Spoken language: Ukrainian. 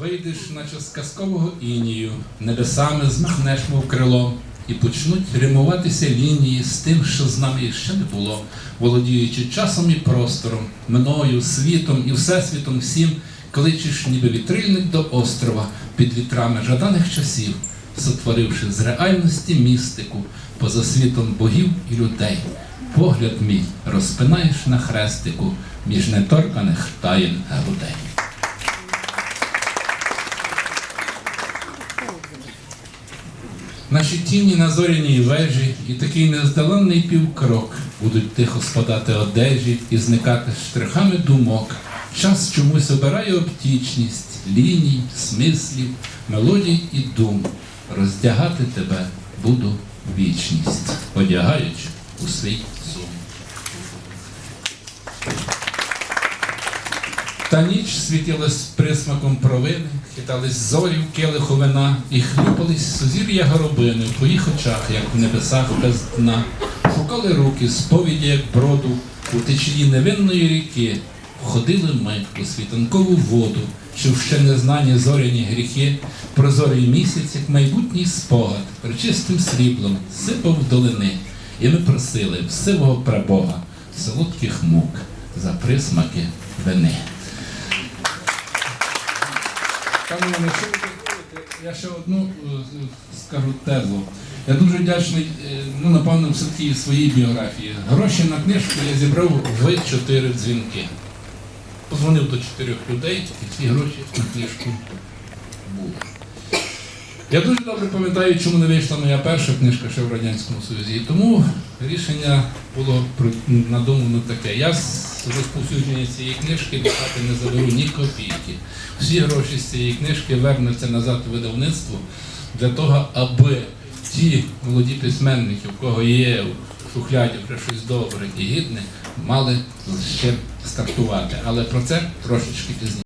Вийдеш, наче з казкового інію, небесами змахнеш, мов крило, і почнуть римуватися лінії з тим, що з нами ще не було, володіючи часом і простором, мною, світом і всесвітом всім, кличеш, ніби вітрильник до острова під вітрами жаданих часів, сотворивши з реальності містику поза світом богів і людей. Погляд мій розпинаєш на хрестику між неторканих таїн грудей. Наші тіні на зоряній вежі і такий нездоланний півкрок будуть тихо спадати одежі і зникати штрихами думок. Час чомусь обирає обтічність, ліній, смислів, мелодій і дум. Роздягати тебе буду вічність, одягаючи у свій Та ніч світилась присмаком провини, хитались зорі в келиху вина, і хлюпались сузір'я горобини в твоїх очах, як в небесах без дна. Шукали руки сповіді, як броду, у течії невинної ріки. Входили ми у світанкову воду, чи в ще незнані зоряні гріхи, прозорий місяць, як майбутній спогад, причистим сріблом сипав долини, і ми просили в сивого прабога солодких мук за присмаки вини. Пане якщо ви дозволите, я ще одну е, скажу тезу. Я дуже вдячний, е, ну напевно, все-таки своїй біографії. Гроші на книжку я зібрав в чотири дзвінки. Позвонив до чотирьох людей, і ці гроші на книжку були. Я дуже добре пам'ятаю, чому не вийшла моя перша книжка ще в Радянському Союзі. І тому рішення було надумано таке. Я розповсюдження цієї книжки до не заберу ні копійки. Всі гроші з цієї книжки вернуться назад у видавництво для того, аби ті молоді письменники, у кого є в шухляді вже щось добре і гідне, мали чим стартувати. Але про це трошечки пізніше.